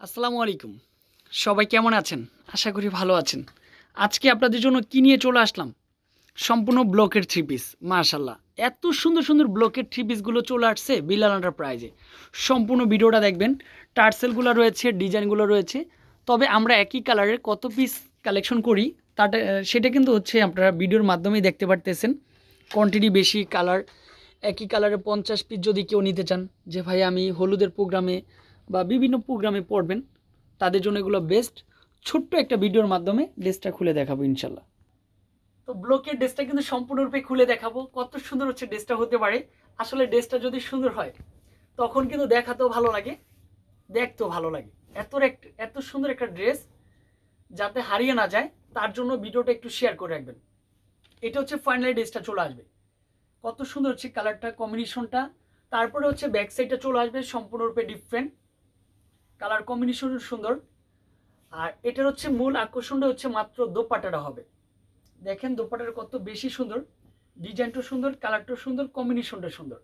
আসসালামু আলাইকুম। সবাই কেমন আছেন? আশা করি ভালো আছেন। আজকে আপনাদের জন্য কী নিয়ে চলে আসলাম? সম্পূর্ণ ব্লকের থ্রি পিস মার্শাল্লাহ এত সুন্দর সুন্দর ব্লকের থ্রি পিসগুলো চলে আসছে বিলাল প্রাইজে সম্পূর্ণ ভিডিওটা দেখবেন। টার্সেলগুলো রয়েছে ডিজাইনগুলো রয়েছে। তবে আমরা একই কালারের কত পিস কালেকশন করি তাটা সেটা কিন্তু হচ্ছে আপনারা ভিডিওর মাধ্যমেই দেখতে পারতেছেন। কোয়ান্টিটি বেশি কালার একই কালারের পঞ্চাশ পিস যদি কেউ নিতে চান, যে ভাই আমি হলুদের প্রোগ্রামে বা বিভিন্ন প্রোগ্রামে পড়বেন, তাদের জন্য এগুলো বেস্ট ছোট্ট একটা ভিডিওর মাধ্যমে ড্রেসটা খুলে দেখাবো ইনশাল্লাহ। তো ব্লকের ড্রেসটা কিন্তু সম্পূর্ণরূপে খুলে দেখাবো। কত সুন্দর হচ্ছে ড্রেসটা হতে পারে। আসলে ড্রেসটা যদি সুন্দর হয়, তখন কিন্তু দেখাতেও ভালো লাগে, দেখতেও ভালো লাগে। এত এত সুন্দর একটা ড্রেস, যাতে হারিয়ে না যায়, তার জন্য ভিডিওটা একটু শেয়ার করে রাখবেন। এটা হচ্ছে ফাইনালি ড্রেসটা চলে আসবে। কত সুন্দর হচ্ছে কালারটা কম্বিনেশনটা তারপরে হচ্ছে ব্যাক সাইডটা চলে আসবে, সম্পূর্ণরূপে ডিফারেন্ট কালার কম্বিনেশন সুন্দর। আর এটার হচ্ছে মূল আকর্ষণটা হচ্ছে মাত্র দোপাটাটা হবে। দেখেন দোপাটাটা কত বেশি সুন্দর। ডিজাইনটা সুন্দর কালারটা সুন্দর কম্বিনেশনটা সুন্দর।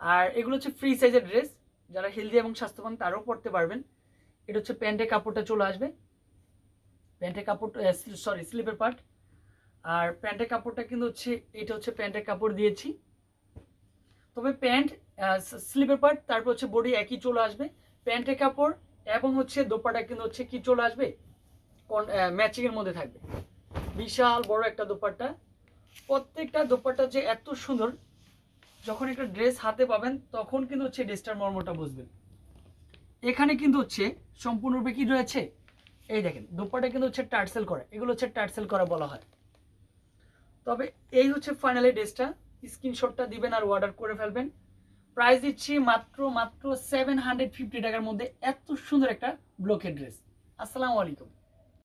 আর এগুলো হচ্ছে ফ্রি সাইজের ড্রেস যারা হেলদি এবং স্বাস্থ্যবান তারাও পড়তে পারবেন। এটা হচ্ছে প্যান্টের কাপড়টা চলে আসবে। প্যান্টের কাপড় সরি স্লিপের পার্ট আর প্যান্টের কাপড়টা কিন্তু হচ্ছে, এটা হচ্ছে প্যান্টের কাপড় দিয়েছি। তবে প্যান্ট স্লিপের পার্ট তারপর হচ্ছে বডি একই চলে আসবে। প্যান্টের কাপড় এবং হচ্ছে দোপাটা কিন্তু হচ্ছে কি চলে আসবে? ম্যাচিং এর মধ্যে থাকবে। বিশাল বড় একটা দোপাট্টা। প্রত্যেকটা দোপাট্টা যে এত সুন্দর, যখন একটা ড্রেস হাতে পাবেন, তখন কিন্তু হচ্ছে ড্রেসটার মর্মটা বুঝবেন। এখানে কিন্তু হচ্ছে সম্পূর্ণরূপে কি রয়েছে? এই দেখেন দোপাটা কিন্তু হচ্ছে টার্সেল করা। এগুলো হচ্ছে টার্সেল করা বলা হয়। তবে এই হচ্ছে ফাইনালি ড্রেসটা স্ক্রিনশটটা দিবেন আর অর্ডার করে ফেলবেন। প্রাইস দিচ্ছি মাত্র মাত্র সেভেন হান্ড্রেড ফিফটি টাকার মধ্যে এত সুন্দর একটা ব্লকের ড্রেস। আসসালামু আলাইকুম।